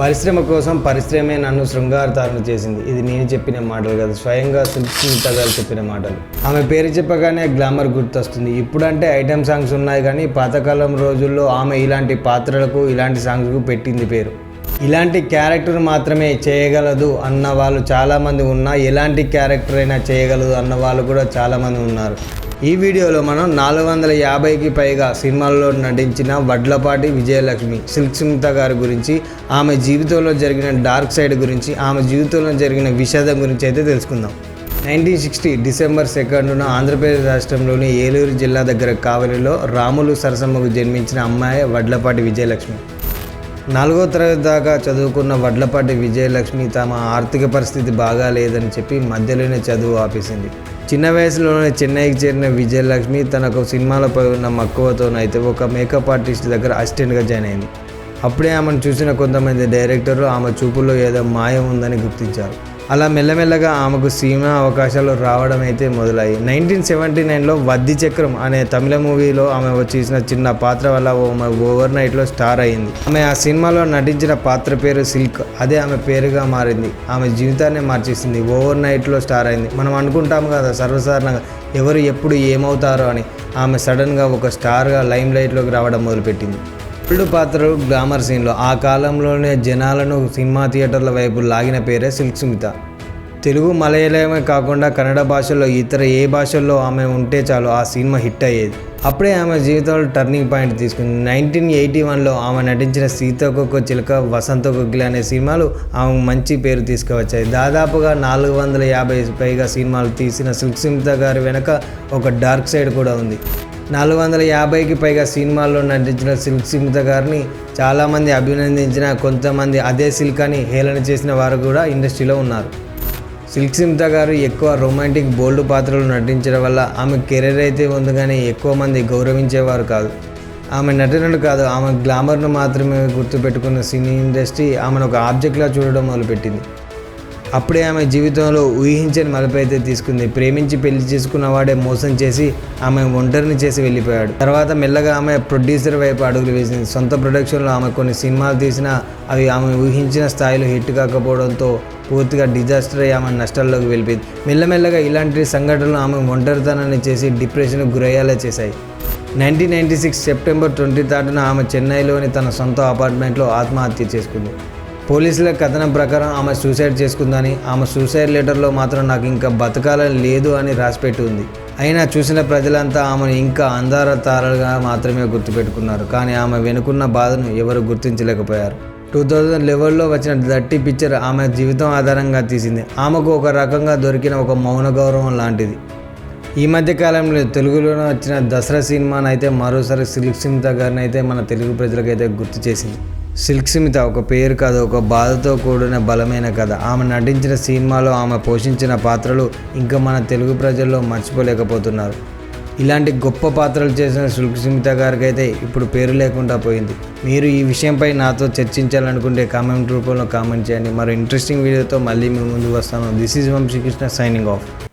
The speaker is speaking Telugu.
పరిశ్రమ కోసం పరిశ్రమే నన్ను శృంగారతారణ చేసింది. ఇది నేను చెప్పిన మాటలు కాదు స్వయంగా సుల్క్షిత గారు చెప్పిన మాటలు. ఆమె పేరు చెప్పగానే గ్లామర్ గుర్తొస్తుంది. ఇప్పుడంటే ఐటెం సాంగ్స్ ఉన్నాయి కానీ పాతకాలం రోజుల్లో ఆమె ఇలాంటి పాత్రలకు ఇలాంటి సాంగ్స్కు పెట్టింది పేరు. ఇలాంటి క్యారెక్టర్ మాత్రమే చేయగలదు అన్న వాళ్ళు చాలామంది ఉన్నా ఎలాంటి క్యారెక్టర్ అయినా చేయగలదు అన్న వాళ్ళు కూడా చాలామంది ఉన్నారు. ఈ వీడియోలో మనం నాలుగు వందల యాభైకి పైగా సినిమాల్లో నటించిన వడ్లపాటి విజయలక్ష్మి సిల్క్ సుమిత గారి గురించి ఆమె జీవితంలో జరిగిన డార్క్ సైడ్ గురించి ఆమె జీవితంలో జరిగిన విషాదం గురించి అయితే తెలుసుకుందాం. నైన్టీన్ సిక్స్టీ డిసెంబర్ సెకండ్న ఆంధ్రప్రదేశ్ రాష్ట్రంలోని ఏలూరు జిల్లా దగ్గర కావలిలో రాములు సరసమ్మకు జన్మించిన అమ్మాయి వడ్లపాటి విజయలక్ష్మి. నాలుగో తరగతి దాకా చదువుకున్న వడ్లపాటి విజయలక్ష్మి తమ ఆర్థిక పరిస్థితి బాగా లేదని చెప్పి మధ్యలోనే చదువు ఆపేసింది. చిన్న వయసులోనే చెన్నైకి చేరిన విజయలక్ష్మి తనకు సినిమాలపై ఉన్న మక్కువతోనైతే ఒక మేకప్ ఆర్టిస్ట్ దగ్గర అసిస్టెంట్గా జాయిన్ అయింది. అప్పుడే ఆమెను చూసిన కొంతమంది డైరెక్టర్లు ఆమె చూపుల్లో ఏదో మాయం ఉందని గుర్తించారు. అలా మెల్లమెల్లగా ఆమెకు సినిమా అవకాశాలు రావడం అయితే మొదలయ్యాయి నైన్టీన్ సెవెంటీ నైన్లో వద్ది చక్రం అనే తమిళ మూవీలో ఆమె చేసిన చిన్న పాత్ర వల్ల ఆమె ఓవర్ నైట్లో స్టార్ అయింది ఆమె ఆ సినిమాలో నటించిన పాత్ర పేరు సిల్క్. అదే ఆమె పేరుగా మారింది. ఆమె జీవితాన్ని మార్చేసింది. ఓవర్ నైట్లో స్టార్ అయింది. మనం అనుకుంటాము కదా సర్వసాధారణంగా ఎవరు ఎప్పుడు ఏమవుతారో అని. ఆమె సడన్గా ఒక స్టార్గా లైమ్ లైట్లోకి రావడం మొదలుపెట్టింది. ఓల్డ్ పాత్రలు గ్లామర్ సీన్లో ఆ కాలంలోనే జనాలను సినిమా థియేటర్ల వైపు లాగిన పేరే సిల్క్ సుమిత. తెలుగు మలయాళమే కాకుండా కన్నడ భాషల్లో ఇతర ఏ భాషల్లో ఆమె ఉంటే చాలు ఆ సినిమా హిట్ అయ్యేది. అప్పుడే ఆమె జీవితంలో టర్నింగ్ పాయింట్ తీసుకుంది. నైన్టీన్ ఎయిటీ వన్లో ఆమె నటించిన సీతకొక్క చిలక వసంత కొగ్గిలి అనే సినిమాలు ఆమె మంచి పేరు తీసుకువచ్చాయి. దాదాపుగా నాలుగు వందల యాభై పైగా సినిమాలు తీసిన సిల్క్ గారి వెనక ఒక డార్క్ సైడ్ కూడా ఉంది. నాలుగు వందల యాభైకి పైగా సినిమాల్లో నటించిన సిల్క్ సుమిత గారిని చాలామంది అభినందించిన కొంతమంది అదే సిల్క్ అని హేళన చేసిన వారు కూడా ఇండస్ట్రీలో ఉన్నారు. సిల్క్ సుమిత గారు ఎక్కువ రొమాంటిక్ బోల్డ్ పాత్రలు నటించడం వల్ల ఆమె కెరీర్ అయితే ఉంది కానీ ఎక్కువ మంది గౌరవించేవారు కాదు. ఆమె నటనలు కాదు ఆమె గ్లామర్ను మాత్రమే గుర్తుపెట్టుకున్న సినీ ఇండస్ట్రీ ఆమెను ఒక ఆబ్జెక్ట్లా చూడడం మొదలుపెట్టింది. అప్పుడే ఆమె జీవితంలో ఊహించని మలుపు అయితే తీసుకుంది. ప్రేమించి పెళ్ళి చేసుకున్న వాడే మోసం చేసి ఆమె ఒంటరిని చేసి వెళ్ళిపోయాడు. తర్వాత మెల్లగా ఆమె ప్రొడ్యూసర్ వైపు అడుగులు వేసింది. సొంత ప్రొడక్షన్లో ఆమె కొన్ని సినిమాలు తీసినా అవి ఆమె ఊహించిన స్థాయిలో హిట్ కాకపోవడంతో పూర్తిగా డిజాస్టర్ అయ్యి ఆమె నష్టాల్లోకి వెళ్ళిపోయింది. మెల్లమెల్లగా ఇలాంటి సంఘటనలు ఆమె ఒంటరితనాన్ని చేసి డిప్రెషన్కు గురయ్యేలా చేశాయి. Nineteen ninety six September twenty థర్డ్న ఆమె చెన్నైలోని తన సొంత అపార్ట్మెంట్లో ఆత్మహత్య చేసుకుంది. పోలీసుల కథనం ప్రకారం ఆమె సూసైడ్ చేసుకుందని ఆమె సూసైడ్ లెటర్లో మాత్రం నాకు ఇంకా బతకాలని లేదు అని రాసిపెట్టి ఉంది. అయినా చూసిన ప్రజలంతా ఆమెను ఇంకా అందార తారలుగా మాత్రమే గుర్తుపెట్టుకున్నారు. కానీ ఆమె వెనుకున్న బాధను ఎవరు గుర్తించలేకపోయారు. టూ థౌజండ్ లెవెల్లో వచ్చిన దట్టి పిక్చర్ ఆమె జీవితం ఆధారంగా తీసింది. ఆమెకు ఒక రకంగా దొరికిన ఒక మౌన గౌరవం లాంటిది. ఈ మధ్య కాలంలో తెలుగులోనే వచ్చిన దసరా సినిమాను అయితే మరోసారి సిల్క్ సుమిత గారిని అయితే మన తెలుగు ప్రజలకైతే గుర్తు చేసింది. సిల్క్ సుమిత ఒక పేరు కథ ఒక బాధతో కూడిన బలమైన కథ. ఆమె నటించిన సినిమాలో ఆమె పోషించిన పాత్రలు ఇంకా మన తెలుగు ప్రజల్లో మర్చిపోలేకపోతున్నారు. ఇలాంటి గొప్ప పాత్రలు చేసిన సిల్క్ సుమిత గారికి అయితే ఇప్పుడు పేరు లేకుండా పోయింది. మీరు ఈ విషయంపై నాతో చర్చించాలనుకుంటే కామెంట్ రూపంలో కామెంట్ చేయండి. మరో ఇంట్రెస్టింగ్ వీడియోతో మళ్ళీ మీ ముందు వస్తాను. This is Vamsikrishna signing off.